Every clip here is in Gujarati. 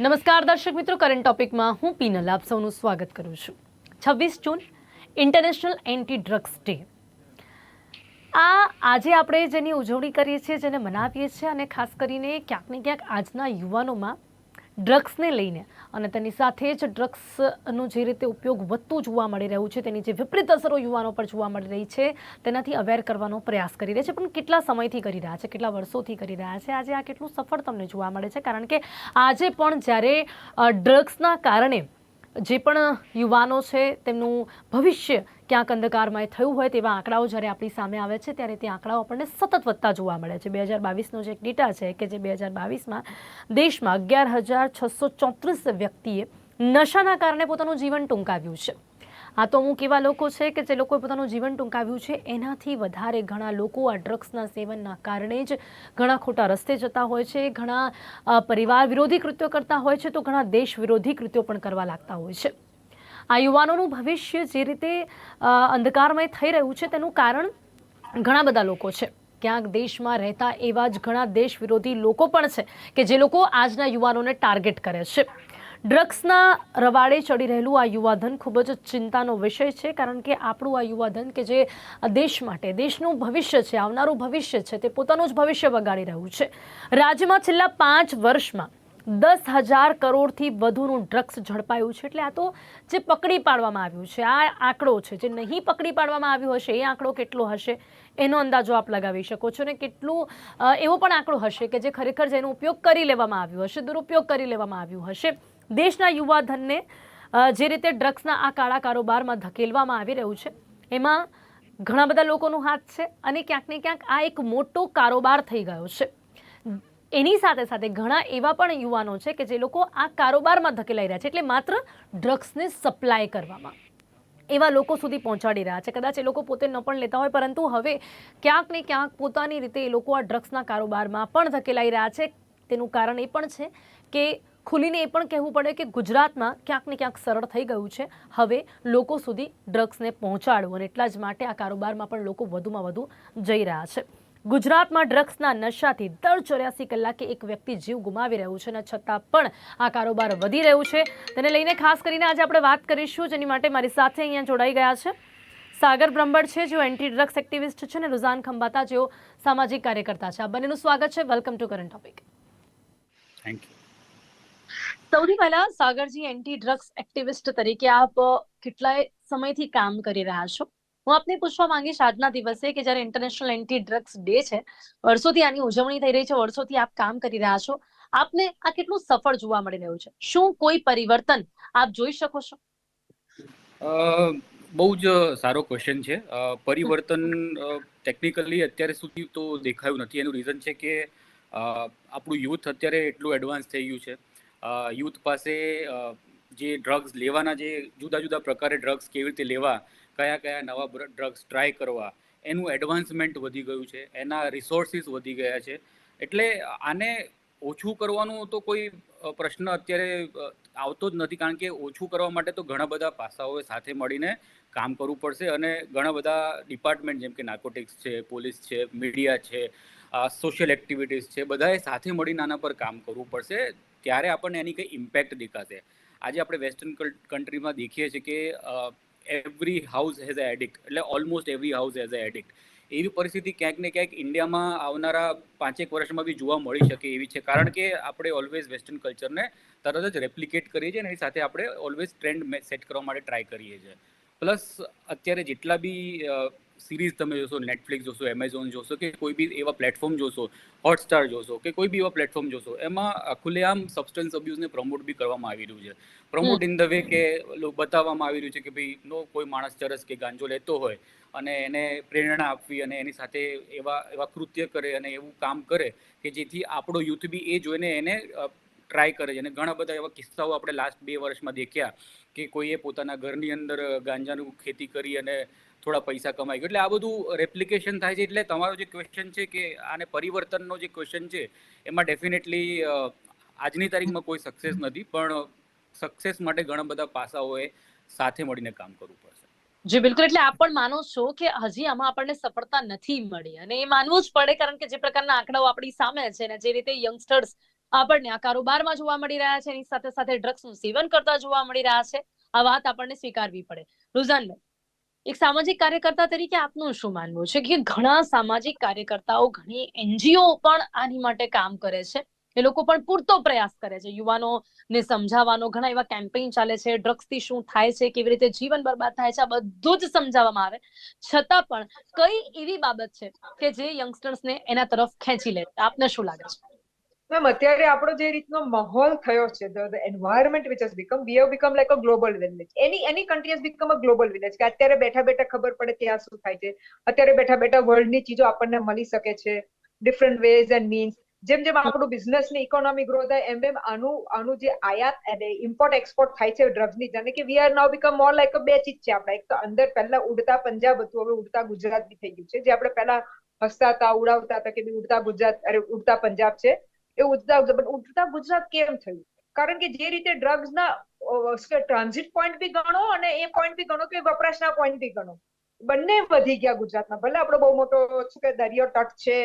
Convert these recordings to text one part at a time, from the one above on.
નમસ્કાર, દર્શક મિત્રો. કરંટ ટોપિકમાં હું પીનલ, આપ સૌનું સ્વાગત કરું છું. છવ્વીસ જૂન ઇન્ટરનેશનલ એન્ટી ડ્રગ્સ ડે આ આજે આપણે જેની ઉજવણી કરીએ છીએ, જેને મનાવીએ છીએ અને ખાસ કરીને ક્યાંક ને ક્યાંક આજના યુવાનોમાં ડ્રગ્સને લઈને. અને તેની સાથે જ ડ્રગ્સનો જે રીતે ઉપયોગ વધતું જોવા મળી રહ્યું છે, તેની જે વિપરીત અસરો યુવાનો પર જોવા મળી રહી છે, તેનાથી અવેર કરવાનો પ્રયાસ કરી રહ્યા છે. પણ કેટલા સમયથી કરી રહ્યા છે? કેટલા વર્ષોથી કરી રહ્યા છે? આજે આ કેટલું સફળ તમને જોવા મળે છે? કારણ કે આજે પણ જ્યારે ડ્રગ્સના કારણે જે પણ યુવાનો છે, તેમનું ભવિષ્ય ક્યાંક અંધકારમય થયું હોય તેવા આંકડાઓ જ્યારે આપણી સામે આવે છે, ત્યારે તે આંકડાઓ આપણને સતત વધતા જોવા મળે છે. બે હજાર બાવીસનો જે એક ડેટા છે કે જે બે હજાર બાવીસમાં દેશમાં અગિયાર હજાર છસો ચોત્રીસ વ્યક્તિએ નશાના કારણે પોતાનું જીવન ટૂંકાવ્યું છે. આ તો અમુક એવા લોકો છે કે જે લોકોએ પોતાનું જીવન ટૂંકાવ્યું છે, એનાથી વધારે ઘણા લોકો આ ડ્રગ્સના સેવનના કારણે જ ઘણા ખોટા રસ્તે જતા હોય છે, ઘણા પરિવાર વિરોધી કૃત્યો કરતા હોય છે, તો ઘણા દેશ વિરોધી કૃત્યો પણ કરવા લાગતા હોય છે. આ યુવાનોનું ભવિષ્ય જે રીતે અંધકારમય થઈ રહ્યું છે તેનું કારણ ઘણા બધા લોકો છે. ક્યાંક દેશમાં રહેતા એવા જ ઘણા દેશ વિરોધી લોકો પણ છે કે જે લોકો આજના યુવાનોને ટાર્ગેટ કરે છે. ડ્રગ્સના રવાડે ચડી રહેલું આ યુવાધન ખૂબ જ ચિંતાનો વિષય છે કારણ કે આપણું આ યુવાધન કે જે દેશ માટે, દેશનું ભવિષ્ય છે, આવનારું ભવિષ્ય છે તે પોતાનું જ ભવિષ્ય બગાડી રહ્યું છે. રાજ્યમાં છેલ્લા પાંચ વર્ષમાં દસ હજાર કરોડથી વધુનું ડ્રગ્સ ઝડપાયું છે. એટલે આ તો જે પકડી પાડવામાં આવ્યું છે, આ આંકડો છે. જે નહીં પકડી પાડવામાં આવ્યો હશે, એ આંકડો કેટલો હશે? એનો અંદાજો આપ લગાવી શકો છો. ને કેટલું એવો પણ આંકડો હશે કે જે ખરેખર જેનો ઉપયોગ કરી લેવામાં આવ્યો હશે, દુરુપયોગ કરી લેવામાં આવ્યું હશે. દેશના યુવાધનને જે રીતે ડ્રગ્સના આ કાળા કારોબારમાં ધકેલવામાં આવી રહ્યું છે, એમાં ઘણા બધા લોકોનું હાથ છે અને ક્યાંક ને ક્યાંક આ એક મોટો કારોબાર થઈ ગયો છે. એની સાથે સાથે ઘણા એવા પણ યુવાનો છે કે જે લોકો આ કારોબારમાં ધકેલાઈ રહ્યા છે, એટલે માત્ર ડ્રગ્સને સપ્લાય કરવામાં. એવા લોકો સુધી પહોંચાડી રહ્યા છે. કદાચ એ લોકો પોતે ન પણ લેતા હોય, પરંતુ હવે ક્યાંક ને ક્યાંક પોતાની રીતે એ લોકો આ ડ્રગ્સના કારોબારમાં પણ ધકેલાઈ રહ્યા છે. તેનું કારણ એ પણ છે કે ખુલીને એ પણ કહેવું પડે કે ગુજરાતમાં ક્યાંક ને ક્યાંક સરળ થઈ ગયું છે. હવે લોકો સુધી ડ્રગ્સને પહોંચાડવું અને એટલા જ માટે આ કારોબારમાં પણ લોકો વધુમાં વધુ જઈ રહ્યા છે. ગુજરાતમાં ડ્રગ્સના નશાથી દર ચોર્યાસી કલાકે એક વ્યક્તિ જીવ ગુમાવી રહ્યું છે અને છતાં પણ આ કારોબાર વધી રહ્યું છે. તેને લઈને ખાસ કરીને આજે આપણે વાત કરીશું જેની માટે મારી સાથે અહીંયા જોડાઈ ગયા છે. સાગર બ્રહ્મડ છે જેઓ એન્ટી ડ્રગ્સ એક્ટિવિસ્ટ છે અને રુઝાન ખંભાતા જેઓ સામાજિક કાર્યકર્તા છે. આ બંનેનું સ્વાગત છે. Welcome to current topic thank you સૌથી પહેલા સાગરજી એન્ટી ડ્રગ્સ એક્ટિવિસ્ટ તરીકે આપ કેટલાય સમયથી કામ કરી રહ્યા છો? હું આપને પૂછવા માંગીશ, આજના દિવસે કે જ્યારે ઇન્ટરનેશનલ એન્ટી ડ્રગ્સ ડે છે, વર્ષોથી આની ઉજવણી થઈ રહી છે, વર્ષોથી આપ કામ કરી રહ્યા છો, આપને આ કેટલું સફળ જોવા મળી રહ્યું છે? શું કોઈ પરિવર્તન આપ જોઈ શકો છો? બહુ જ સારો ક્વેશ્ચન છે. પરિવર્તન ટેકનિકલી અત્યારે સુધી તો દેખાયું નથી. એનું રીઝન છે કે આપણું યુથ અત્યારે એટલું એડવાન્સ થઈ ગયું છે. યુથ પાસે જે ડ્રગ્સ લેવાના જે જુદા જુદા પ્રકારે ડ્રગ્સ કેવી રીતે લેવા કયા કયા નવા ડ્રગ્સ ટ્રાય કરવા, એનું એડવાન્સમેન્ટ વધી ગયું છે, એના રિસોર્સિસ વધી ગયા છે. એટલે આને ઓછું કરવાનું તો કોઈ પ્રશ્ન અત્યારે આવતો જ નથી. કારણ કે ઓછું કરવા માટે તો ઘણા બધા પાસાઓએ સાથે મળીને કામ કરવું પડશે અને ઘણા બધા ડિપાર્ટમેન્ટ જેમ કે નાર્કોટિક્સ છે પોલીસ છે મીડિયા છે સોશિયલ એક્ટિવિટીઝ છે, બધાએ સાથે મળીને આના પર કામ કરવું પડશે. ત્યારે આપણને એની કંઈ ઇમ્પેક્ટ દેખાશે. આજે આપણે વેસ્ટર્ન કન્ટ્રીમાં દેખીએ છીએ કે every house has a addict એટલે almost every house has a addict એવી પરિસ્થિતિ ક્યાંક ને ક્યાંક ઇન્ડિયામાં આવનારા પાંચેક વર્ષમાં બી જોવા મળી શકે એવી છે. કારણ કે આપણે ઓલવેઝ વેસ્ટર્ન કલ્ચરને તરત જ રેપ્લિકેટ કરીએ છીએ અને એની સાથે આપણે ઓલવેઝ ટ્રેન્ડ સેટ કરવા માટે ટ્રાય કરીએ છીએ. પ્લસ અત્યારે જેટલા બી સિરીઝ તમે જોશો નેટફ્લિક્સ જોશો એમેઝોન જોશો કે કોઈ બી એવા પ્લેટફોર્મ જોશો હોટસ્ટાર જોશો કે કોઈ બી એવા પ્લેટફોર્મ જોશો એમાં ખુલ્લેઆમ સબસ્ટન્સ અબ્યુઝને પ્રમોટ બી કરવામાં આવી રહ્યું છે. પ્રમોટ ઇન ધ વે કે બતાવવામાં આવી રહ્યું છે કે ભાઈ નો કોઈ માણસ ચરસ કે ગાંજો લેતો હોય અને એને પ્રેરણા આપવી અને એની સાથે એવા એવા કૃત્ય કરે અને એવું કામ કરે કે જેથી આપણો યુથ બી એ જોઈને એને ટ્રાય કરે છે. અને ઘણા બધા એવા કિસ્સાઓ આપણે લાસ્ટ બે વર્ષમાં દેખ્યા કે કોઈએ પોતાના ઘરની અંદર ગાંજાનું ખેતી કરી અને થોડા પૈસા કમાઈ એટલે આ બધું રેપ્લિકેશન થાય છે. એટલે તમારો જે ક્વેશ્ચન છે કે આને પરિવર્તનનો જે ક્વેશ્ચન છે, એમાં ડેફિનેટલી આજની તારીખમાં કોઈ સક્સેસ નથી. પણ સક્સેસ માટે ઘણા બધા પાસાઓએ સાથે મળીને કામ કરવું પડશે. જી, બિલકુલ. એટલે આપ પણ માનો છો કે હજી આમાં આપણને સફળતા નથી મળી. અને એ માનવું જ પડે કારણ કે જે પ્રકારના આંકડાઓ આપણી સામે છે ને, જે રીતે યંગસ્ટર્સ આપણને આ કારોબારમાં જોવા મળી રહ્યા છે. એની સાથે સાથે ડ્રગ્સનું સેવન કરતા જોવા મળી રહ્યા છે. આ વાત આપણને સ્વીકારવી પડે. રુઝાનભાઈ એક સામાજિક કાર્યકર્તા તરીકે આપનું શું માનવું છે કે ઘણા સામાજિક કાર્યકર્તાઓ, ઘણી એનજીઓ પણ આની માટે કામ કરે છે? એ લોકો પણ પૂરતો પ્રયાસ કરે છે. યુવાનોને સમજાવવાનો, ઘણા એવા કેમ્પેઇન ચાલે છે. ડ્રગ્સથી શું થાય છે, કેવી રીતે જીવન બરબાદ થાય છે, આ બધું જ સમજાવવામાં આવે. છતાં પણ કઈ એવી બાબત છે કે જે યંગસ્ટર્સને એના તરફ ખેંચી લે? આપને શું લાગે છે? મેમ, અત્યારે આપણો જે રીતનો માહોલ થયો છે the environment which has become we have become like a global village any any country has become a global village કે અત્યારે બેઠા બેઠા ખબર પડે ત્યાં શું થાય છે. અત્યારે બેઠા બેઠા વર્લ્ડની ચીજો આપણને મળી શકે છે. ડિફરન્ટ વેઝ એન્ડ મીન્સ જેમ જેમ આપણું બિઝનેસની ઇકોનોમી ગ્રો થાય, એમ એમ આનું આનું જે આયાત અને ઇમ્પોર્ટ એક્સપોર્ટ થાય છે ડ્રગ્સની, જાણે કે we are now become more like બે ચીજ છે આપણે. એક તો અંદર પહેલા ઉડતા પંજાબ હતું, હવે ઉડતા ગુજરાત બી થઈ ગયું છે. જે આપણે પહેલા હસતા હતા, ઉડાવતા હતા કે ઉડતા ગુજરાત, અરે ઉડતા પંજાબ છે. એ ઉડતા ઉડતા ગુજરાત કેમ થયું? કારણ કે જે રીતે ડ્રગ્સ ના ટ્રાન્ઝિટ પોઈન્ટ બી ગણો અને એ પોઈન્ટ બી ગણો કે વપરાશના પોઈન્ટ બી ગણો. બંને વધી ગયા ગુજરાતમાં. ભલે આપણો બહુ મોટો, શું કે, દરિયો તટ છે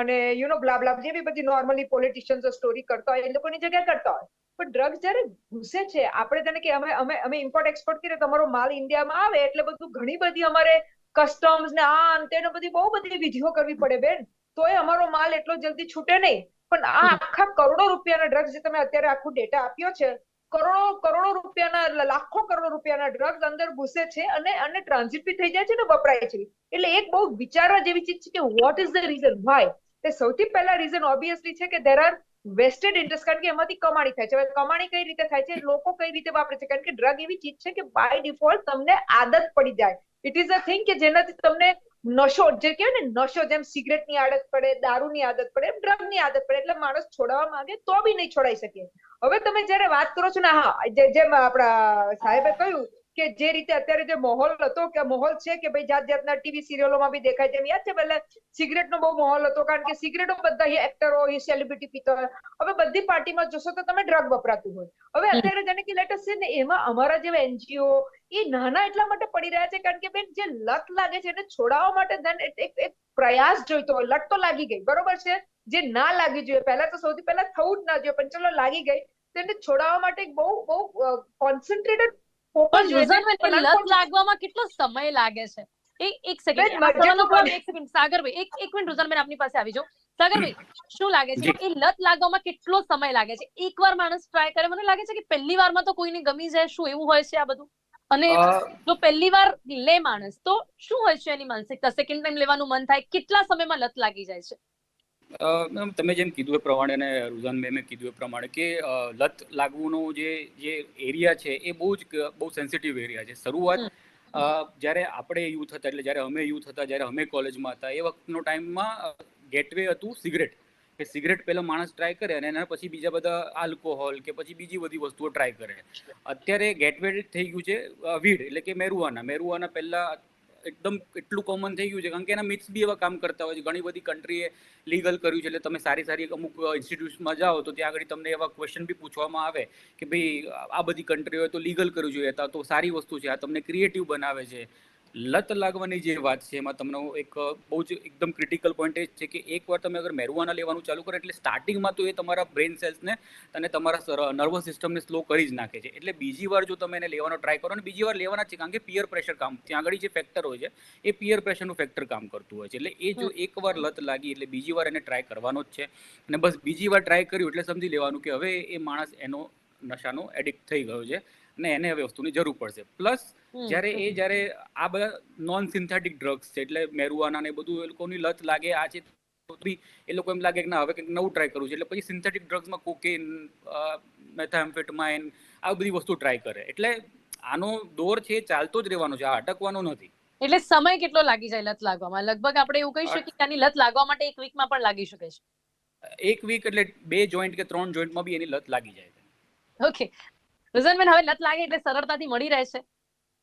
અને યુ નો બ્લા બ્લા બી બધી નોર્મલી પોલિટિશિયન્સ સ્ટોરી કરતા હોય, એ લોકોની જગ્યાએ કરતા હોય. પણ ડ્રગ્સ જ્યારે ઘૂસે છે, આપણે તેને કે અમે અમે અમે ઇમ્પોર્ટ એક્સપોર્ટ કરીએ તમારો માલ ઇન્ડિયામાં આવે એટલે બધું ઘણી બધી અમારે કસ્ટમ્સ ને આ અંતે બધી બહુ બધી વિધિઓ કરવી પડે બેન. તો એ અમારો માલ એટલો જલ્દી છૂટે નહીં. પણ આ આખા કરોડો રૂપિયાના ડ્રગ્સ જે તમે અત્યારે આખું ડેટા આપ્યો છે, કરોડો કરોડો રૂપિયાના લાખો કરોડો રૂપિયાના ડ્રગ્સ અંદર ઘૂસે છે અને અને ટ્રાન્ઝિટ બી થઈ જાય છે ને વપરાય છે. એટલે એક બહુ વિચારવા જેવી ચીજ છે કે what is the reason why તે સૌથી પહેલા રીઝન ઓબ્વિયસલી છે કે ધેર આર વેસ્ટેડ ઇન્ટરેસ્ટ કારણ કે એમાંથી કમાણી થાય છે. હવે કમાણી કઈ રીતે થાય છે? લોકો કઈ રીતે વાપરે છે? કારણ કે ડ્રગ એવી ચીજ છે કે બાય ડિફોલ્ટ તમને આદત પડી જાય. ઇટ ઇઝ અ થિંગ કે જેનાથી તમને નશો જે કહેવાય ને, નશો જેમ સિગરેટની આદત પડે, દારૂની આદત પડે, એમ ડ્રગની આદત પડે, એટલે માણસ છોડાવવા માંગે તો બી નહીં છોડાઈ શકે. હવે તમે જ્યારે વાત કરો છો ને, હા જેમ આપણા સાહેબે કહ્યું કે જે રીતે અત્યારે જે માહોલ હતો કે માહોલ છે કે ભાઈ જાત જાતના ટીવી સિરિયલોમાં બી દેખાય છે યાદ છે? પહેલા સિગરેટનો બહુ માહોલ હતો કારણ કે સિગરેટો બધા એક્ટરો સેલિબ્રિટી પીતો હોય. હવે બધી પાર્ટીમાં જોશો તો તમે ડ્રગ વપરાતું હોય. હવે અત્યારે જાણે કે લેટેસ્ટ છે ને એમાં અમારા જેવા એનજીઓ એ નાના એટલા માટે પડી રહ્યા છે કારણ કે બેન જે લત લાગે છે એને છોડાવવા માટે એક એક- એક પ્રયાસ જોઈતો હોય. લટ તો લાગી ગઈ બરોબર છે? જે ના લાગી જોઈએ પહેલા તો સૌથી પહેલા થવું જ ના જોઈએ પણ ચલો લાગી ગઈ. તો એને છોડાવવા માટે એક બહુ બહુ કોન્સન્ટ્રેટેડ પણ યુઝરને લત લાગવામાં કેટલો સમય લાગે છે? એક એક સેકન્ડ એક સેકન્ડ સાગરભાઈ એક એક મિનિટ રુઝાનબેન આપની પાસે આવી જાઉં. સાગરભાઈ શું લાગે છે? એ લત લાગવામાં કેટલો સમય લાગે છે? એકવાર માણસ ટ્રાય કરે મને લાગે છે કે પહેલી વારમાં તો કોઈને ગમી જાય શું એવું હોય છે આ બધું? અને જો પહેલી વાર લે માણસ તો શું હોય છે એની માનસિકતા? સેકન્ડ ટાઈમ લેવાનું મન થાય કેટલા સમયમાં લત લાગી જાય છે? મેમ તમે જેમ કીધું એ પ્રમાણે અને રુઝાન મેમે કીધું એ પ્રમાણે કે લત લાગવુંનો જે જે એરિયા છે એ બહુ જ બહુ સેન્સિટિવ એરિયા છે. શરૂઆત જ્યારે આપણે યુથ હતા એટલે જ્યારે અમે યુથ હતા જ્યારે અમે કોલેજમાં હતા એ વખતનો ટાઈમમાં ગેટવે હતું સિગરેટ કે સિગરેટ પહેલાં માણસ ટ્રાય કરે અને એના પછી બીજા બધા આલ્કોહોલ કે પછી બીજી બધી વસ્તુઓ ટ્રાય કરે. અત્યારે ગેટવે થઈ ગયું છે વીડ એટલે કે મેરુઆના. મેરુઆના પહેલા એકદમ એટલું કોમન થઈ ગયું છે. કારણ કે એના મિથ્સ બી એવા કામ કરતા હોય છે. ઘણી બધી કન્ટ્રીએ લીગલ કર્યું છે. એટલે તમે સારી સારી અમુક ઇન્સ્ટિટ્યૂટ્સમાં જાઓ તો ત્યાં આગળ તમને એવા ક્વેશ્ચન બી પૂછવામાં આવે કે ભાઈ આ બધી કન્ટ્રીઓએ તો લીગલ કરવું જોઈએ. તો તો સારી વસ્તુ છે. આ તમને ક્રિએટિવ બનાવે છે. લત લાગવાની જે વાત છે એમાં તમને એક બહુ જ એકદમ ક્રિટિકલ પોઈન્ટ એ છે કે એકવાર તમે અગર મેરુઆના લેવાનું ચાલુ કરો એટલે સ્ટાર્ટિંગમાં તો એ તમારા બ્રેન સેલ્સને અને તમારા નર્વસ સિસ્ટમને સ્લો કરી જ નાખે છે. એટલે બીજી વાર જો તમે એને લેવાનો ટ્રાય કરો અને બીજી વાર લેવાના છે કારણ કે પિયર પ્રેશર કામ ત્યાં આગળ જે ફેક્ટર હોય છે એ પિયર પ્રેશરનું ફેક્ટર કામ કરતું હોય છે. એટલે એ જો એકવાર લત લાગી એટલે બીજી વાર એને ટ્રાય કરવાનો જ છે. અને બસ બીજી વાર ટ્રાય કર્યું એટલે સમજી લેવાનું કે હવે એ માણસ એનો નશાનો એડિક્ટ થઈ ગયો છે. અને એને હવે વસ્તુની જરૂર પડશે. પ્લસ જ્યારે એ જ્યારે આ બધા નોન સિન્થેટિક ડ્રગ્સ છે એટલે મેરુઆના ને બધું એ લોકોની લત લાગે આ છે બી એ લોકો એમ લાગે કે ના હવે કંઈક નવું ટ્રાય કરવું છે. એટલે પછી સિન્થેટિક ડ્રગ્સમાં કોકેન મેથામ્ફેટમાઇન આ બધી વસ્તુ ટ્રાય કરે. એટલે આનો દોર છે ચાલતો જ રહેવાનો છે આ અટકવાનો નથી. એટલે સમય કેટલો લાગી જાય લત લાગવામાં? લગભગ આપણે એવું કહી શકીએ કે આની લત લાગવા માટે એક વીકમાં પણ લાગી શકે છે. એક વીક એટલે બે જોઈન્ટ કે ત્રણ જોઈન્ટમાં બી એની લત લાગી જાય ઓકે રુઝાનબેન હવે લત લાગે એટલે સરળતાથી મળી રહેશે.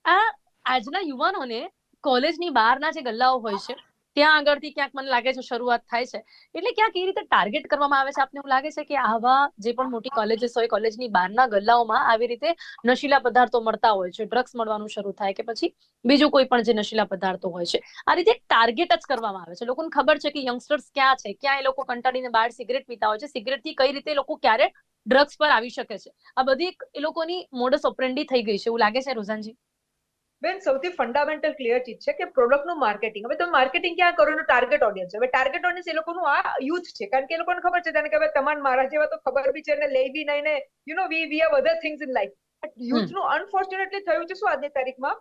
આ આજના યુવાનોને કોલેજની બહારના જે ગલ્લાઓ હોય છે, ત્યાં આગળથી ક્યાંક મને લાગે છે શરૂઆત થાય છે. એટલે ક્યાંક એ રીતે ટાર્ગેટ કરવામાં આવે છે? આપને એવું લાગે છે કે આવા જે પણ મોટી કોલેજીસ હોય, કોલેજની બહારના ગલ્લાઓમાં આવી રીતે નશીલા પદાર્થો મળતા હોય છે? ડ્રગ્સ મળવાનું શરૂ થાય કે પછી બીજું કોઈ પણ જે નશીલા પદાર્થો હોય છે? આ રીતે ટાર્ગેટ જ કરવામાં આવે છે. લોકોને ખબર છે કે યંગસ્ટર્સ ક્યાં છે? ક્યાં એ લોકો કંટાળીને બહાર સિગરેટ પીતા હોય છે? સિગરેટથી કઈ રીતે લોકો ક્યારે ડ્રગ્સ પર આવી શકે છે. આ બધી એ લોકોની મોડસ ઓપરેન્ડી થઈ ગઈ છે. એવું લાગે છે રોઝાનજી? બેન સૌથી ફંડામેન્ટલ ક્લિયર ચીજ છે કે પ્રોડક્ટનું માર્કેટિંગ હવે તમે માર્કેટિંગ ક્યાં કરો એનું ટાર્ગેટ ઓડિયન્સ હવે ટાર્ગેટ ઓડિયન્સ એ લોકોનું આ યુથ છે. કારણ કે એ લોકોને ખબર છે તેને કે હવે તમારે મારા જેવા તો ખબર બી છે ને લઈ બી નહીં ને you know we we have other things in life યુથનું unfortunately થયું છે શું આજની તારીખમાં?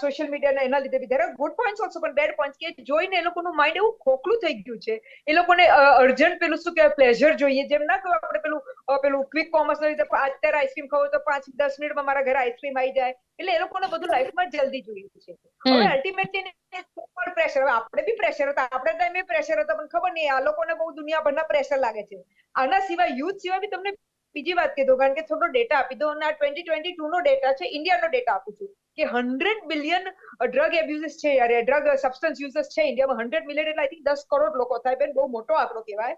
સોશિયલ મીડિયા એના લીધે બી. There ગુડ પોઈન્ટ્સ ઓલસો પણ બેડ પોઈન્ટ્સ કે જોઈને એ લોકોનું માઇન્ડ એવું ખોખલું થઈ ગયું છે. એ લોકોને અર્જન્ટ પેલું શું કહેવાય પ્લેઝર જોઈએ. જેમ ના કહો આપણે પેલું પેલું ક્વિક કોમર્સ ના લીધે અત્યારે આઈસ્ક્રીમ ખાવ તો પાંચ દસ મિનિટમાં મારા ઘરે આઈસ્ક્રીમ આવી જાય. એટલે એ લોકોને બધું લાઈફમાં જલ્દી જોઈએ છે. હવે. અલ્ટિમેટલી પણ પ્રેશર હવે આપણે બી પ્રેશર હતા. આપણે ટાઈમે પ્રેશર હતા પણ ખબર નહીં આ લોકોને બહુ દુનિયાભરના પ્રેશર લાગે છે. આના સિવાય યુથ સિવાય બી તમને બીજી વાત કીધું કારણ કે થોડો ડેટા આપી દો અને આ ટ્વેન્ટી ટ્વેન્ટી ટુ નો ડેટા છે ઇન્ડિયાનો ડેટા આપું છું. કે હંડ્રેડ બિલિયન ડ્રગ એબ્યુઝિસ છે યાર ડ્રગ સબસ્ટન્સ યુઝર્સ છે ઇન્ડિયામાં હંડ્રેડ મિલિયન એટલે આઈ થિંક દસ કરોડ લોકો થાય બેન, બહુ મોટો આંકડો કહેવાય.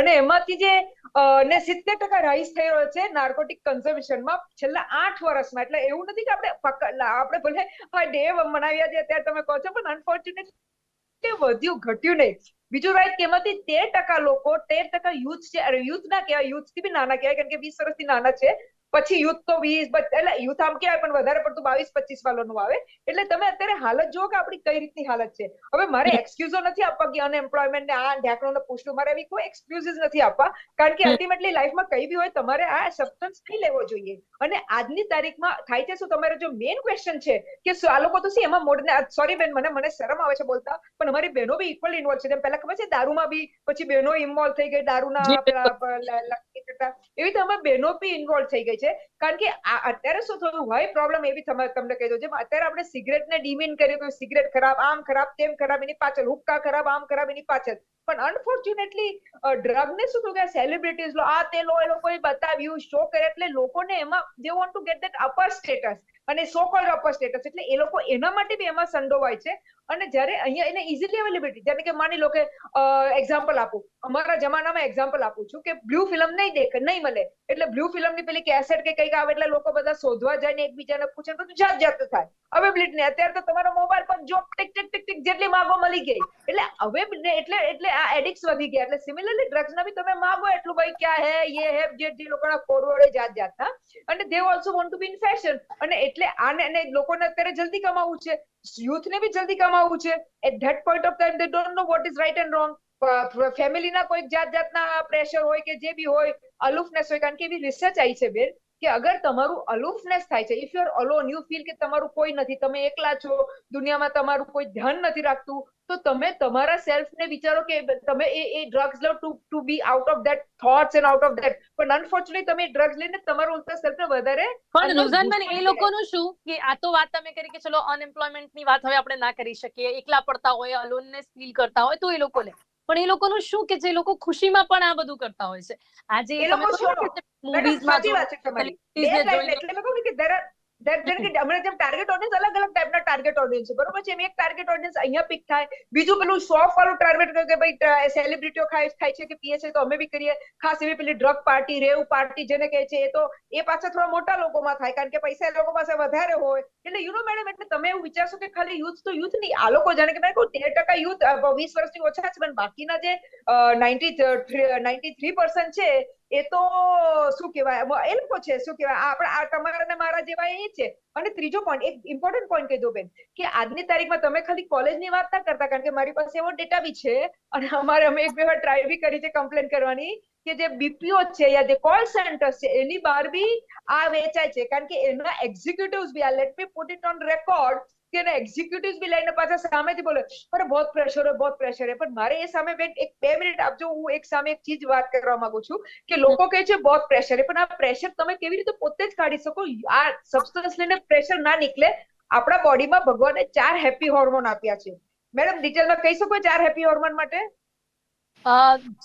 અને એમાંથી જે ને સિત્તેર ટકા રાઇઝ થઈ રહ્યો છે નાર્કોટિક કન્ઝર્વેશનમાં છેલ્લા આઠ વર્ષમાં. એટલે એવું નથી કે આપણે આપણે ભલે ડે મનાવ્યા છે, અત્યારે તમે કહો છો, પણ અનફોર્ચ્યુનેટ કે વધ્યું, ઘટ્યું નહીં. બીજું રાઈટ કે એમાંથી તેર ટકા લોકો, તેર ટકા યુથ છે યુથ ના કહેવાય યુથથી બી નાના કહેવાય કારણ કે વીસ વર્ષથી નાના છે પછી યુથ તો વીસ એટલે યુથ આમ કહેવાય પણ વધારે પડતું બાવીસ પચીસ વાળાનું આવે. એટલે તમે અત્યારે હાલત જુઓ કે આપણી કઈ રીતની હાલત છે. હવે મારે એક્સક્યુઝો નથી આપવા કે અનએમ્પ્લોયમેન્ટ ને આ ઢાંકણો ને પૂછવું મારે એવી કોઈ એક્સક્યુઝિસ નથી આપવા. કારણ કે. અલ્ટિમેટલી લાઈફમાં કઈ બી હોય તમારે આ સબસ્ટન્સ નહીં લેવો જોઈએ. અને આજની તારીખમાં થાય છે શું? તમારો જો મેઇન ક્વેશ્ચન છે કે આ લોકો તો શું એમાં મોડને સોરી બેન મને મને શરમ આવે છે બોલતા. પણ અમારી બહેનો બી ઇક્વલ ઇન્વોલ્વ છે. પહેલા ખબર છે દારૂમાં બી પછી બહેનો ઇન્વોલ્વ થઈ ગઈ દારૂના. એવી રીતે અમે બહેનો બી ઇન્વોલ્વ થઈ ગઈ છે. કારણ કે અત્યારે શું થયું? હોય પ્રોબ્લેમ એવી તમને કહી દઉં. જેમ અત્યારે આપણે સિગરેટને ડિમીન કર્યું કે સિગરેટ ખરાબ, આમ ખરાબ, તેમ ખરાબ, એની પાછળ હુક્કા ખરાબ, આમ ખરાબ, એની પાછળ. પણ અનફોર્ચ્યુનેટલી ડ્રગ ને શું થયું કે સેલિબ્રિટીઝ લો, આ તે લો, એ લોકોએ બતાવ્યું શો કરે એટલે લોકોને એમાં they want to get that upper status અને સો કોલ્ડ અપર સ્ટેટસ એટલે એ લોકો એના માટે બી એમાં સંડોવાય છે. અને જ્યારે અહીંયા એને ઇઝીલી અવેલેબિલિટી જેને કે માની લો કે એક્ઝામ્પલ આપું. અમારા જમાનામાં એક્ઝામ્પલ આપું છું કે બ્લુ ફિલ્મ નહીં દેખ, નહીં મળે. એટલે બ્લુ ફિલ્મની પેલી કેસેટ કે કંઈક આવે એટલે લોકો બધા શોધવા જાય ને એકબીજાને પૂછે બધું જાત જાત થાય. અવેબિલિટી ને, અત્યારે તો તમારો મોબાઈલ પર જો ટિક ટિક ટિક ટિક જેટલી માગો મળી ગઈ. એટલે હવે એટલે એટલે આ એડિક્સ વધી ગયા. એટલે સિમિલરલી ડ્રગ્સ બી તમે માગો એટલું ભાઈ ક્યાં હે, યે હે, જે જે લોકોના ફોરવર્ડ જાત જાતના અને they also want to be in fashion અને એટલે આને લોકોને અત્યારે જલ્દી કમાવું છે. યુથ ને બી જલ્દી કમાવું છે. At that point of time they don't know what is right and wrong ફેમિલીના કોઈક જાત જાતના પ્રેશર હોય કે જે બી હોય અલુફનેસ હોય કારણ કે એવી રિસર્ચ આવી છે બેન. કે અગર તમારું અલુફનેસ થાય છે if you are alone you feel કે તમારું કોઈ નથી તમે એકલા છો દુનિયામાં તમારું કોઈ ધ્યાન નથી રાખતું તો તમે તમારા સેલ્ફને વિચારો કે તમે એ એ drugs law to to be out of that thoughts and out of that પણ અનફોર્ચ્યુનેટલી તમે ડ્રગ્સ લઈને તમારું ઉલટા સેલ્ફને વધારે પણ અંદર એ લોકોનું શું? કે આ તો વાત તમે કરી કે ચલો અનએમ્પ્લોયમેન્ટની વાત હવે આપણે ના કરી શકીએ એકલા પડતા હોય અલોનનેસ ફીલ કરતા હોય તો એ લોકો લે. પણ એ લોકોનું શું કે જે લોકો ખુશીમાં પણ આ બધું કરતા હોય છે આજે એ લોકો શું? મેડમ, મૂવીઝમાં એટલે મેં કહું કે there are- there કે હમણાં જેમ ટાર્ગેટ ઓડિયન્સ અલગ અલગ ટાઈપના ટાર્ગેટ ઓડિયન્સ છે, બરોબર છે? એમ એક ટાર્ગેટ ઓડિયન્સ અહીંયા પિક થાય. બીજું પેલું શોપ વાળું ટાર્ગેટ કે ભાઈ સેલિબ્રિટીઓ ખાય ખાય છે કે પીએ છે તો અમે બી કરીએ. ખાસ એવી પેલી ડ્રગ પાર્ટી રેવ પાર્ટી જેને કહે છે, એ તો એ પાછા થોડા મોટા લોકોમાં થાય. કારણ કે પૈસા એ લોકો પાસે વધારે હોય. એટલે યુ નો મેડમ એટલે તમે એવું વિચારશો કે ખાલી યુથ તો યુથ નહીં. આ લોકો જાણે કે મેં કહું તેર ટકા યુથ વીસ વર્ષથી ઓછા છે, પણ બાકીના જે નાઇન્ટી નાઇન્ટી થ્રી પર્સન્ટ છે એ તો શું કહેવાય? એ લોકો છે, શું કહેવાય? આપણા આ તમારા ને મારા જેવા એ છે. અને ત્રીજો પોઈન્ટ એક ઇમ્પોર્ટન્ટ પોઈન્ટ કહી દો બેન, કે આજની તારીખમાં તમે ખાલી કોલેજની વાત ના કરતા, કારણ કે મારી પાસે એવો ડેટા બી છે, અને અમારે અમે એક બે વાર ટ્રાય બી કરી છે કમ્પ્લેન કરવાની, કે જે બીપીઓ છે યા જે કોલ સેન્ટર છે, એની બહાર બી આ વેચાય છે. કારણ કે એના એક્ઝિક્યુટિવ્સ બી, આ let me put it on record કે એના એક્ઝિક્યુટિવ્સ બી લઈને પાછા સામેથી બોલે અરે બહુ પ્રેશર હોય બહુ પ્રેશર હોય પણ મારે એ સામે બે એક બે મિનિટ આપજો હું એક સામે એક ચીજ વાત કરવા માંગુ છું કે લોકો કહે છે બહુ પ્રેશર પણ આ પ્રેશર તમે કેવી રીતે પોતે જ કાઢી શકો? આ સબસ્ટન્સ લઈને પ્રેશર ના નીકળે. આપણા બોડીમાં ભગવાને ચાર હેપી હોર્મોન આપ્યા છે. મેડમ ડિટેલમાં કહી શકો ચાર હેપી હોર્મોન માટે?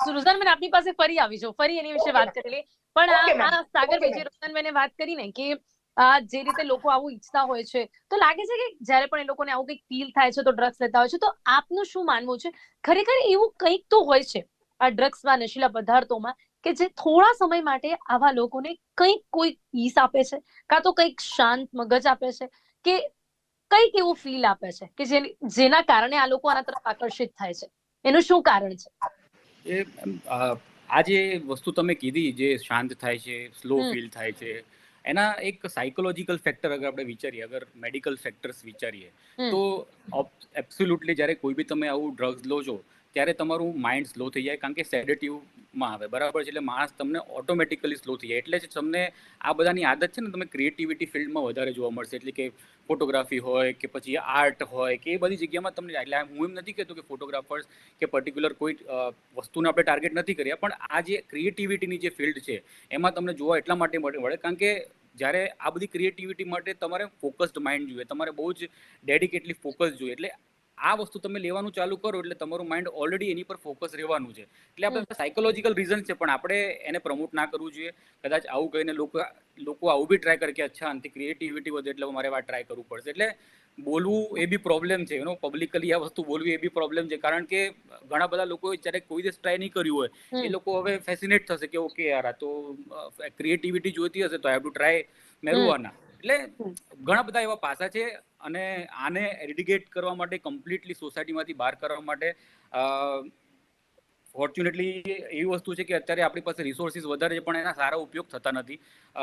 સુરજાનબેન આપની પાસે ફરી આવીશું. ફરી એની વિશે વાત કરી લઈએ પણ આ સાગર વિજય જે વાત કરી ને કે જે રીતે લોકો આવું ઈચ્છતા હોય છે તો લાગે છે કે જ્યારે પણ એ લોકોને આવું કંઈક ફીલ થાય છે તો ડ્રગ્સ લેતા હોય છે તો આપનું શું માનવું છે? ખરેખર એવું કંઈક તો હોય છે આ ડ્રગ્સમાં નશીલા પદાર્થોમાં કે જે થોડા સમય માટે આવા લોકોને કંઈક કોઈ પીસ આપે છે કાં તો કંઈક શાંત મગજ આપે છે કે કંઈક એવું ફીલ આપે છે કે જેના કારણે આ લોકો આના તરફ આકર્ષિત થાય છે. એનું શું કારણ છે? એ આ જે વસ્તુ તમે કીધી જે શાંત થાય છે સ્લો ફીલ થાય છે એના એક સાયકોલોજીકલ ફેક્ટર અગર આપણે વિચારીએ અગર મેડિકલ ફેક્ટર્સ વિચારીએ તો એબ્સોલ્યુટલી જ્યારે કોઈ બી તમે આવું ડ્રગ્સ લો છો ત્યારે તમારું માઇન્ડ સ્લો થઈ જાય કારણ કે સેડેટિવમાં આવે, બરાબર? છે એટલે માણસ તમને ઓટોમેટિકલી સ્લો થઈ જાય. એટલે જ તમને આ બધાની આદત છે ને, તમે ક્રિએટિવિટી ફિલ્ડમાં વધારે જોવા મળશે. એટલે કે ફોટોગ્રાફી હોય કે પછી આર્ટ હોય કે એ બધી જગ્યામાં તમને, એટલે હું એમ નથી કહેતો કે ફોટોગ્રાફર્સ કે પર્ટિક્યુલર કોઈ વસ્તુને આપણે ટાર્ગેટ નથી કર્યા, પણ આ જે ક્રિએટિવિટીની જે ફિલ્ડ છે, એમાં તમને જોવા એટલા માટે મળે કારણ કે જ્યારે આ બધી ક્રિએટિવિટી માટે તમારે ફોકસ્ડ માઇન્ડ જોઈએ, તમારે બહુ જ ડેડિકેટલી ફોકસ જોઈએ. એટલે આ વસ્તુ તમે લેવાનું ચાલુ કરો એટલે તમારું માઇન્ડ ઓલરેડી એની પર ફોકસ રહેવાનું છે. એટલે આપણે સાયકોલોજીકલ રીઝન છે પણ આપણે એને પ્રમોટ ના કરવું જોઈએ. કદાચ આવું કહીને લોકો લોકો આવું બી ટ્રાય કરે કે અચ્છા આનાથી ક્રિએટિવિટી વધે એટલે મારે આ ટ્રાય કરવું પડશે. એટલે બોલવું એ બી પ્રોબ્લેમ છે એનો પબ્લિકલી આ વસ્તુ બોલવી એ બી પ્રોબ્લેમ છે. કારણ કે ઘણા બધા લોકો જ્યારે કોઈ દિવસ ટ્રાય નહીં કર્યું હોય એ લોકો હવે ફેસિનેટ થશે કે ઓકે યાર આ તો ક્રિએટિવિટી જોઈતી હશે તો I have to try marijuana એટલે ઘણા બધા એવા પાસા છે અને આને એરિડિકેટ કરવા માટે કમ્પ્લીટલી સોસાયટીમાંથી બહાર કરવા માટે ફોર્ચ્યુનેટલી એવી વસ્તુ છે કે અત્યારે આપણી પાસે રિસોર્સિસ વધારે છે પણ એના સારા ઉપયોગ થતા નથી. અ,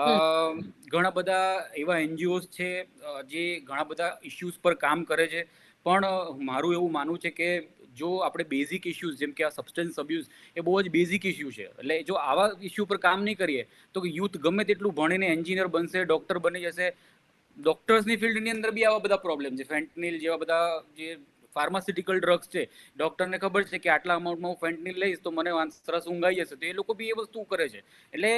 ઘણા બધા એવા એનજીઓઝ છે જે ઘણા બધા ઇસ્યુઝ પર કામ કરે છે. પણ મારું એવું માનવું છે કે જો આપણે બેઝિક ઇસ્યુઝ જેમ કે આ સબસ્ટન્સ અબ્યુઝ એ બહુ જ બેઝિક ઇસ્યુ છે. એટલે જો આવા ઇશ્યુ પર કામ નહીં કરીએ, તો કે યુથ ગમે તેટલું ભણીને એન્જિનિયર બનશે ડૉક્ટર બની જશે. ડોક્ટર્સની ફિલ્ડની અંદર બી આવા બધા પ્રોબ્લેમ છે. ફેન્ટનિલ જેવા બધા જે ફાર્માસ્યુટિકલ ડ્રગ્સ છે ડૉક્ટરને ખબર છે કે આટલા અમાઉન્ટમાં હું ફેન્ટનિલ લઈશ તો મને સરસ ઊંઘાઈ જશે. તો એ લોકો બી એ વસ્તુ કરે છે. એટલે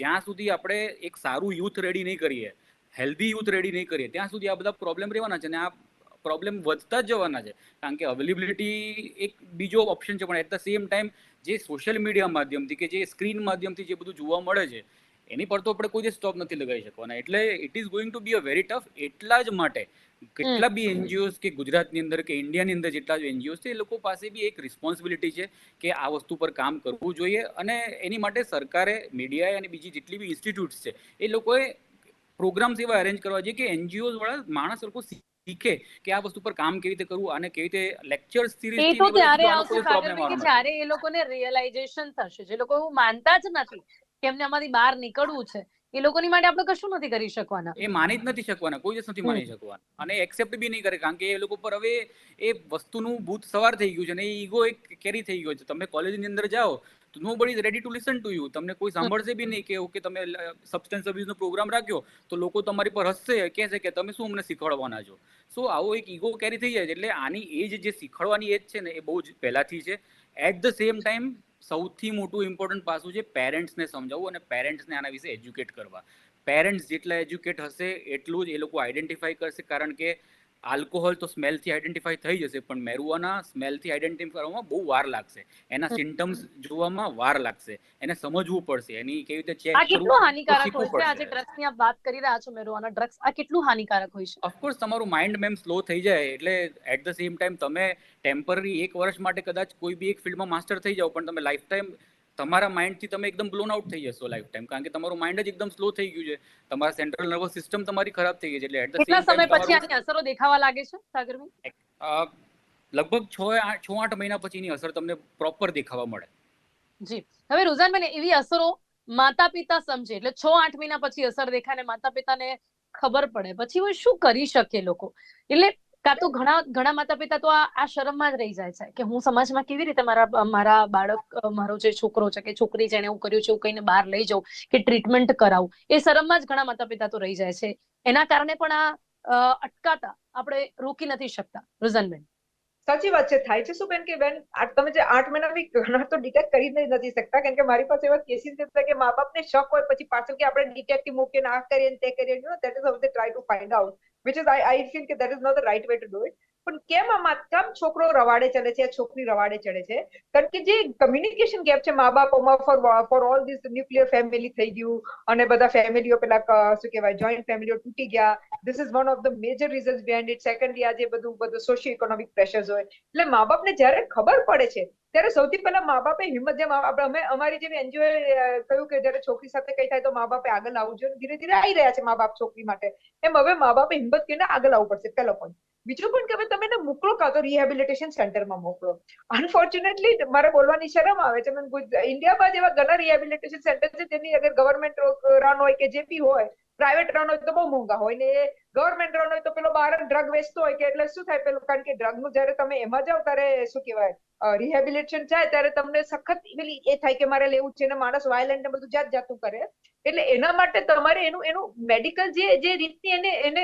જ્યાં સુધી આપણે એક સારું યુથ રેડી નહીં કરીએ હેલ્ધી યુથ રેડી નહીં કરીએ, ત્યાં સુધી આ બધા પ્રોબ્લેમ રહેવાના છે. અને આ પ્રોબ્લેમ વધતા જ જવાના છે. કારણ કે અવેલેબિલિટી એક બીજો ઓપ્શન છે પણ એટ ધ સેમ ટાઈમ જે સોશિયલ મીડિયા માધ્યમથી કે જે સ્ક્રીન માધ્યમથી જે બધું જોવા મળે છે એની પર તો આપણે કોઈ દિવસ સ્ટોપ નથી લગાવી શકવાના. એટલે it is going to be a very tough એટલા જ માટે કેટલા બી એનજીઓઝ કે ગુજરાતની અંદર કે ઇન્ડિયાની અંદર જેટલા જ એનજીઓઝ છે એ લોકો પાસે બી એક રિસ્પોન્સિબિલિટી છે કે આ વસ્તુ પર કામ કરવું જોઈએ અને એની માટે સરકારે મીડિયાએ અને બીજી જેટલી બી ઇન્સ્ટિટ્યૂટ્સ છે એ લોકોએ પ્રોગ્રામ્સ એવા અરેન્જ કરવા જોઈએ કે એનજીઓ વાળા માણસ લોકો શીખે કે આ વસ્તુ પર કામ કેવી રીતે કરવું અને કેવી રીતે લેક્ચર સિરીઝ એ તો ત્યારે આવશે સાગરભાઈ કે જ્યારે એ લોકોને રિયલાઇઝેશન થશે જે લોકો એવું માનતા જ નથી કે એમને આમાંથી બહાર નીકળવું છે એ લોકોની માટે આપણે કશું નથી કરી શકવાના. એ માની જ નથી શકવાના કોઈ જ નથી માની શકવાના. અને એક્સેપ્ટ બી નહીં કરે કારણ કે એ લોકો પર હવે એ વસ્તુનું ભૂત સવાર થઈ ગયું છે અને એ ઈગો એક કેરી થઈ ગયો છે. તમે કોલેજની અંદર જાઓ તો nobody is ready to listen to you તમને કોઈ સાંભળશે બી નહીં કે ઓકે તમે સબસ્ટન્સ અબ્યુઝનો પ્રોગ્રામ રાખ્યો તો લોકો તમારી પર હસશે કહેશે કે તમે શું અમને શીખવાડવાના છો? સો આવો એક ઈગો કેરી થઈ જાય છે એટલે આની એજ જે શીખવાડવાની એજ છે ને એ બહુ જ પહેલાંથી છે. એટ ધ સેમ ટાઈમ સૌથી મોટું ઇમ્પોર્ટન્ટ પાસું છે પેરેન્ટ્સને સમજાવવું અને પેરેન્ટ્સને આના વિશે એજ્યુકેટ કરવા. પેરેન્ટ્સ જેટલા એજ્યુકેટ હશે એટલું જ એ લોકો આઈડેન્ટિફાઈ કરશે કારણ કે આલ્કોહોલ તો સ્મેલથી આઈડેન્ટિફાઈ થઈ જશે પણ મેરુઆના સ્મેલથી આઈડેન્ટિફાઈ કરવામાં બહુ વાર લાગશે. એના સિમ્ટમ્સ જોવામાં વાર લાગશે. એને સમજવું પડશે. એની કેવી રીતે ચેક આ કેટલું હાનિકારક હોય છે? આજે પડશે. ડ્રગ્સની આપ વાત કરી રહ્યા છો મેરુઆના ડ્રગ્સ આ કેટલું હાનિકારક હોય છે? ઓફકોર્સ તમારું માઇન્ડ મેમ સ્લો થઈ જાય એટલે એટ ધ સેમ ટાઈમ તમે ટેમ્પરરી એક વર્ષ માટે કદાચ કોઈ બી એક ફિલ્ડમાં માસ્ટર થઈ જાઓ પણ તમે લાઈફ ટાઈમ તમારા માઇન્ડથી તમે એકદમ બ્લોન આઉટ થઈ જશો લાઈફ ટાઈમ કારણ કે તમારું માઇન્ડ જ એકદમ સ્લો થઈ ગયું છે. તમારા સેન્ટ્રલ નર્વસ સિસ્ટમ તમારી ખરાબ થઈ ગઈ છે. એટલે એટ ધ સેમ સમય પછી આની અસરો દેખાવા લાગે છે સાગરભાઈ? લગભગ છ આઠ છ આઠ મહિના પછીની અસર તમને પ્રોપર દેખાવા મળે. જી. હવે રુઝાનબેન એવી અસરો માતા પિતા સમજે. એટલે છ આઠ મહિના પછી અસર દેખાય ને માતા પિતાને ખબર પડે. પછી હું શું કરી શકે લોકો? એટલે કાં તો ઘણા ઘણા માતા પિતા તો આ શરમમાં જ રહી જાય છે કે હું સમાજમાં કેવી રીતે મારા મારા બાળક મારો જે છોકરો છે કે છોકરી જેને હું કર્યું છે એવું કહીને બહાર લઈ જાઉં કે ટ્રીટમેન્ટ કરાવું, એ શરમમાં જ ઘણા માતા પિતા તો રહી જાય છે. એના કારણે પણ આ અટકાતા, આપણે રોકી નથી શકતા રુઝનબેન સાચી વાત છે. થાય છે શું બેન કે બેન તમે જે આઠ મહિના બી ઘણા તો ડિટેક્ટ કરી નથી શકતા. કેમ કે મારી પાસે એવા કેસીસ છે કે મા બાપને શક હોય પછી પાછળ કે આપણે ડિટેક્ટિવ મૂકીએ ને આ કરીએ તે કરીએ no that is of the try to find out which is I I feel કે that is not the right way to do it પણ કેમ આમાં કેમ છોકરો રવાડે ચડે છે છોકરી રવાડે ચડે છે? કારણ કે જે કમ્યુનિકેશન ગેપ છે મા બાપોમાં for for all this nuclear family થઈ ગયું, અને બધા ફેમિલીઓ પેલા શું કહેવાય જોઈન્ટ ફેમિલીઓ તૂટી ગયા. This is one of the major reasons behind it secondly આજે બધું બધું સોશિયો ઇકોનોમિક પ્રેશર્સ હોય. એટલે મા બાપને જ્યારે ખબર પડે છે ત્યારે સૌથી પહેલા મા બાપે હિંમત જેમ આપણે અમે અમારી જેવી એનજીઓ કહ્યું કે જ્યારે છોકરી સાથે કઈ થાય તો મા બાપે આગળ આવવું જોઈએ. ધીરે ધીરે આવી રહ્યા છે મા બાપ છોકરી માટે. એમ હવે મા બાપે હિંમત કરીને આગળ આવવું પડશે. પહેલો પોઈન્ટ બીજું પણ કે હવે તમે એને મોકલો કાં તો રિહેબિલિટેશન સેન્ટરમાં મોકલો. અનફોર્ચ્યુનેટલી મારે બોલવાની શરમ આવે છે. ઇન્ડિયામાં જેવા ઘણા રિહેબિલિટેશન સેન્ટર છે. તેની અગર ગવર્મેન્ટ રન હોય કે જે બી હોય પ્રાઇવેટ રન હોય તો બહુ મોંઘા હોય ને ગવર્મેન્ટ રન હોય તો પેલો બહાર ડ્રગ વેચતો હોય કે એટલે શું થાય પેલું? કારણ કે ડ્રગનું જયારે તમે એમાં જાઓ ત્યારે શું કહેવાય? રિહેબિલિટેશન થાય ત્યારે તમને સખત પેલી એ થાય કે મારે લેવું જ છે ને માણસ વાયલન્ટ ને બધું જાત જાતું કરે. એટલે એના માટે તમારે એનું એનું મેડિકલ જે જે રીતની એને એને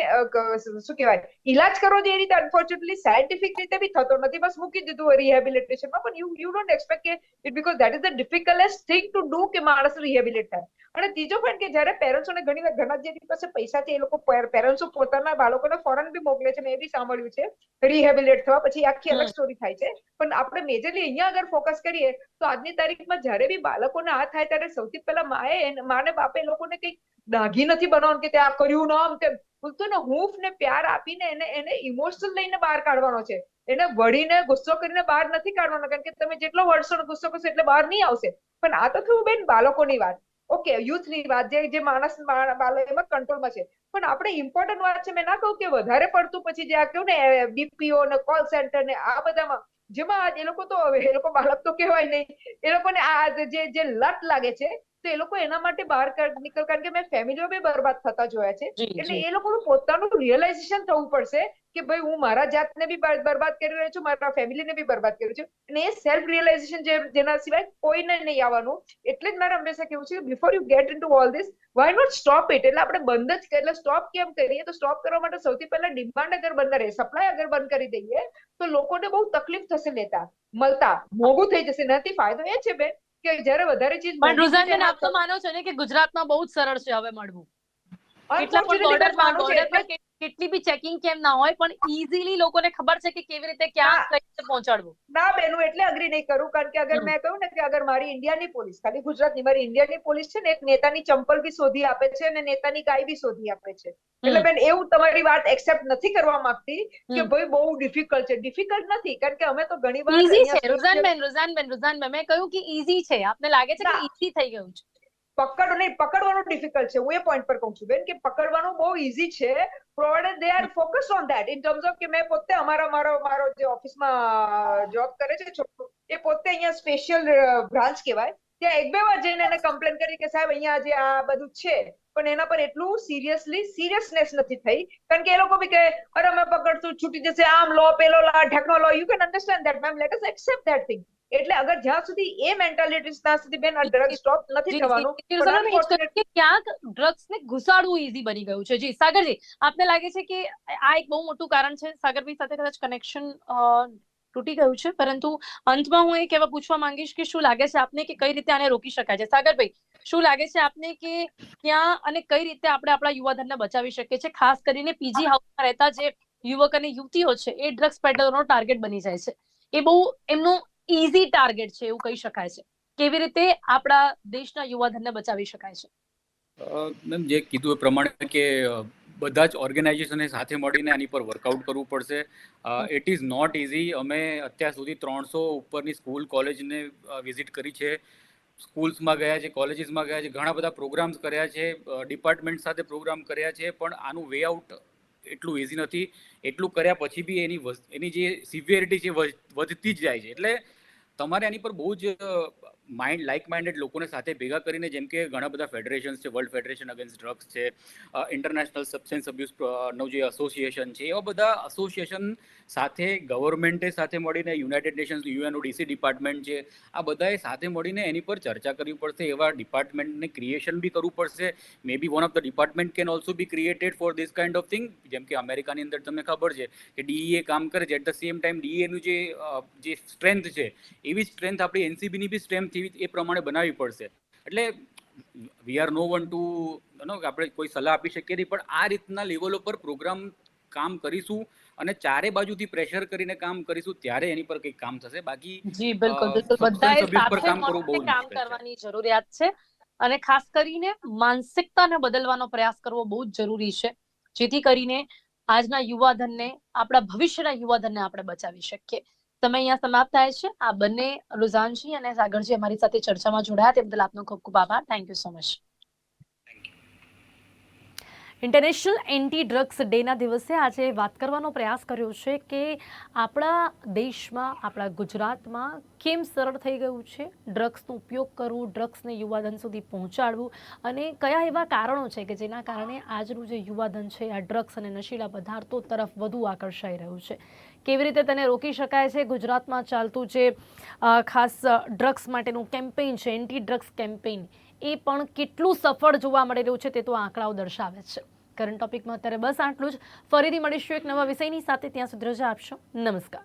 શું કહેવાય ઇલાજ કરવો જે રીતે અનફોર્ચ્યુનેટલી સાયન્ટિફિક રીતે બી થતો નથી. બસ મૂકી દીધું રિહેબિલિટેશનમાં પણ યુ યુ ડોન્ટ એક્સપેક્ટ કે it because that is the difficultest thing to do કે માણસ રિહેબિલિટ થાય. અને ત્રીજો પણ કે જ્યારે પેરેન્ટ્સોને ઘણી વાર ઘણા જે પાસે પૈસા છે એ લોકો પેરેન્ટ્સો પોતાના બાળકોને ફોરેન બી મોકલે છે. મેં એ બી સાંભળ્યું છે. રિહેબિલિટ થવા પછી આખી અલગ સ્ટોરી થાય છે. પણ આપણે મેજરલી અહીંયા અગર ફોકસ કરીએ, તો આજની તારીખમાં જ્યારે બી બાળકોને આ થાય ત્યારે સૌથી પહેલા માએ માને બાપે લોકોને કંઈક દાગી નથી બનાવવાનું કે તે આ કર્યું ન આમ તેમ. બોલતો ને, હૂંફ ને પ્યાર આપીને એને એને ઇમોશનલ લઈને બહાર કાઢવાનો છે. એને વળીને ગુસ્સો કરીને બહાર નથી કાઢવાનો. કારણ કે તમે જેટલો વળશો ગુસ્સો કરશો એટલે બહાર નહીં આવશે. પણ આ તો થયું બેન બાળકોની વાત. ઓકે, યુથની વાત જે જે માણસ બાળક એમાં કંટ્રોલમાં છે. પણ આપણે ઇમ્પોર્ટન્ટ વાત છે. મેં ના કહું કે વધારે પડતું પછી જે આ કહ્યું ને બીપીઓ ને કોલ સેન્ટર ને આ બધામાં જેમાં એ લોકો તો એ લોકો બાળક તો કહેવાય નહીં. એ લોકોને આ જે જે લટ લાગે છે તો એ લોકો એના માટે બહાર કાઢ- નીકળ કારણ કે મેં ફેમિલીઓ બી બરબાદ થતા જોયા છે. એટલે એ લોકોનું પોતાનું રિયલાઇઝેશન થવું પડશે કે ભાઈ હું મારા જાતને બી બરબાદ કરી રહ્યો છું મારા ફેમિલીને બી બરબાદ કર્યું છું. અને એ સેલ્ફ રિયલાઇઝેશન જે જેના સિવાય કોઈને નહીં આવવાનું. એટલે જ મારે હંમેશા કેવું છે before you get into all this why not stop it એટલે આપણે બંધ જ. એટલે સ્ટોપ કેમ કરીએ? તો સ્ટોપ કરવા માટે સૌથી પહેલા ડિમાન્ડ અગર બંધ રહે સપ્લાય અગર બંધ કરી દઈએ તો લોકોને બહુ તકલીફ થશે લેતા મળતા. મોંઘું થઈ જશે. નથી ફાયદો એ છે બેન કે જ્યારે વધારે ચીજ પણ મોંઘી આપ તો માનો છો ને કે ગુજરાતમાં બહુ જ સરળ છે હવે મળવું. કેટલા છે બી ચેકિંગ કેમ ના હોય પણ ઇઝીલી લોકોને ખબર છે કે કેવી રીતે ક્યાં. કઈ રીતે પહોંચાડવું. ના બેન હું એટલે અગ્રી નહીં કરું કારણ કે અગર મેં કહ્યું ને કે અગર મારી ઇન્ડિયાની પોલીસ ખાલી ગુજરાતની મારી ઇન્ડિયાની પોલીસ છે ને એક નેતાની ચંપલ બી શોધી આપે છે અને નેતાની ગાય બી શોધી આપે છે. એટલે બેન એવું તમારી વાત એક્સેપ્ટ નથી કરવા માંગતી કે ભાઈ બહુ ડિફિકલ્ટ છે. ડિફિકલ્ટ નથી કારણ કે અમે તો ઘણી વાર ઈઝી રુઝાન બેન રુઝાન બેન રુઝાન બેન. મેં કહ્યું કે ઈઝી છે. આપને લાગે છે કે. ઈઝી થઈ ગયું છે? પકડ નહીં, પકડવાનું ડિફિકલ્ટ છે. હું એ પોઈન્ટ પર કહું છું, બેન, કે પકડવાનું બહુ ઈઝી છે provided they are focus on that in terms of કે મેં પોતે અમારા મારો મારો જે ઓફિસમાં જોબ કરે છે છોકરો, એ પોતે અહીંયા સ્પેશિયલ બ્રાન્ચ કહેવાય. ત્યાં એક બે વાર જઈને એને કમ્પ્લેન કરી કે સાહેબ, અહીંયા જે આ બધું છે, પણ એના પર એટલું સિરિયસલી સિરિયસનેસ નથી થઈ. કારણ કે એ લોકો બી કહે, અરે, અમે પકડશું, છૂટી જશે. આમ લો, પેલો લા, ઢેકનો લો. You can understand that ma'am let us accept that thing એટલે અગર જ્યાં સુધી એ મેન્ટાલિટી ત્યાં સુધી બેન ડ્રગ સ્ટોપ નથી થવાનું. ક્યાંક ડ્રગ્સ ને ઘુસાડવું ઈઝી બની ગયું છે. જી સાગરજી આપને લાગે છે કે આ એક બહુ મોટું કારણ છે? સાગરભાઈ સાથે કદાચ કનેક્શન તૂટી ગયું છે? પરંતુ અંતમાં હું એ કહેવા પૂછવા માંગીશ કે શું લાગે છે આપને કે કઈ રીતે આને રોકી શકાય છે? સાગરભાઈ શું લાગે છે આપને કે ક્યાં અને કઈ રીતે આપણે આપણા યુવાધનને બચાવી શકીએ છીએ? ખાસ કરીને પીજી હાઉસમાં રહેતા જે યુવક અને યુવતીઓ છે એ ડ્રગ્સ પેડલનો ટાર્ગેટ બની જાય છે. એ બહુ એમનું ઈઝી ટાર્ગેટ છે, એવું કહી શકાય છે. કેવી રીતે આપણા દેશના યુવાધનને બચાવી શકાય છે? મેમ જે કીધું એ પ્રમાણે કે બધા જ ઓર્ગેનાઇઝેશને સાથે મળીને આની પર વર્કઆઉટ કરવું પડશે. ઇટ ઇઝ નોટ ઇઝી અમે અત્યાર સુધી ત્રણસો ઉપરની સ્કૂલ કોલેજને વિઝિટ કરી છે. સ્કૂલ્સમાં ગયા છે કોલેજીસમાં ગયા છે, ઘણા બધા પ્રોગ્રામ્સ કર્યા છે ડિપાર્ટમેન્ટ સાથે પ્રોગ્રામ કર્યા છે, પણ આનું વે આઉટ એટલું ઇઝી નથી. એટલું કર્યા પછી બી એની એની જે સિવિયરિટી છે વધતી જ જાય છે. એટલે તમારે આની પર બહુ જ માઇન્ડ લાઇક માઇન્ડેડ લોકોને સાથે ભેગા કરીને, જેમ કે ઘણા બધા ફેડરેશન્સ છે વર્લ્ડ ફેડરેશન અગેન્સ્ટ ડ્રગ્સ છે ઇન્ટરનેશનલ સબસ્ટેન્સ અબ્યુઝનું જે એસોસિએશન છે, એવા બધા એસોસિએશન સાથે ગવર્મેન્ટે સાથે મળીને United Nations UNO DC department છે, આ બધાએ સાથે મળીને એની પર ચર્ચા કરવી પડશે, એવા ડિપાર્ટમેન્ટને ક્રિએશન બી કરવું પડશે. May be one of the department can also be created for this kind of thing જેમ કે અમેરિકાની અંદર તમને ખબર છે કે ડીઈએ કામ કરે છે એટ ધ સેમ ટાઈમ ડીએનું જે જે સ્ટ્રેન્થ છે, એવી સ્ટ્રેન્થ આપણી એનસીબીની બી સ્ટ્રેન્થ એ પ્રમાણે બનાવવી પડશે. એટલે we are no one to know આપણે કોઈ સલાહ આપી શકીએ નહીં પણ આ રીતના લેવલ ઉપર પ્રોગ્રામ કામ કરીશું અને ચારે બાજુથી પ્રેશર કરીને કામ કરીશું ત્યારે એની પર કંઈક કામ થશે. બાકી જી બિલકુલ. બિલકુલ બધાએ સાથે મળીને કામ કરવાની જરૂરિયાત છે અને ખાસ કરીને માનસિકતાને બદલવાનો પ્રયાસ કરવો બહુ જ જરૂરી છે. જેથી કરીને આજના યુવાધનને આપણા ભવિષ્યના યુવાધનને આપણે બચાવી શકીએ. સમય અહીંયા સમાપ્ત થાય છે. આ બંને રુઝાનજી અને સાગરજી અમારી સાથે ચર્ચામાં જોડાયા. તે બદલ આપનો ખૂબ ખૂબ આભાર. Thank you so much international anti drugs ડેના દિવસે આજે વાત કરવાનો પ્રયાસ કર્યો છે કે આપણા દેશમાં, આપણા ગુજરાતમાં કેમ સરળ થઈ ગયું છે? ડ્રગ્સનો ઉપયોગ કરવું ડ્રગ્સને યુવાધન સુધી પહોંચાડવું અને કયા એવા કારણો છે કે જેના કારણે આજનું જે યુવાધન છે, આ ડ્રગ્સ અને નશીલા પદાર્થો તરફ વધુ આકર્ષાઈ રહ્યું છે? કેવી રીતે તેને રોકી શકાય છે? ગુજરાતમાં ચાલતું જે ખાસ ડ્રગ્સ માટેનું કેમ્પેઇન છે એન્ટી ડ્રગ્સ કેમ્પેઇન, એ પણ કેટલું સફળ જોવા મળી રહ્યું છે તે તો આંકડાઓ દર્શાવે છે. કરંટ ટોપિકમાં અત્યારે બસ આટલું જ. ફરીથી મળીશું એક નવા વિષયની સાથે. ત્યાં સુધી રજા આપશો. નમસ્કાર.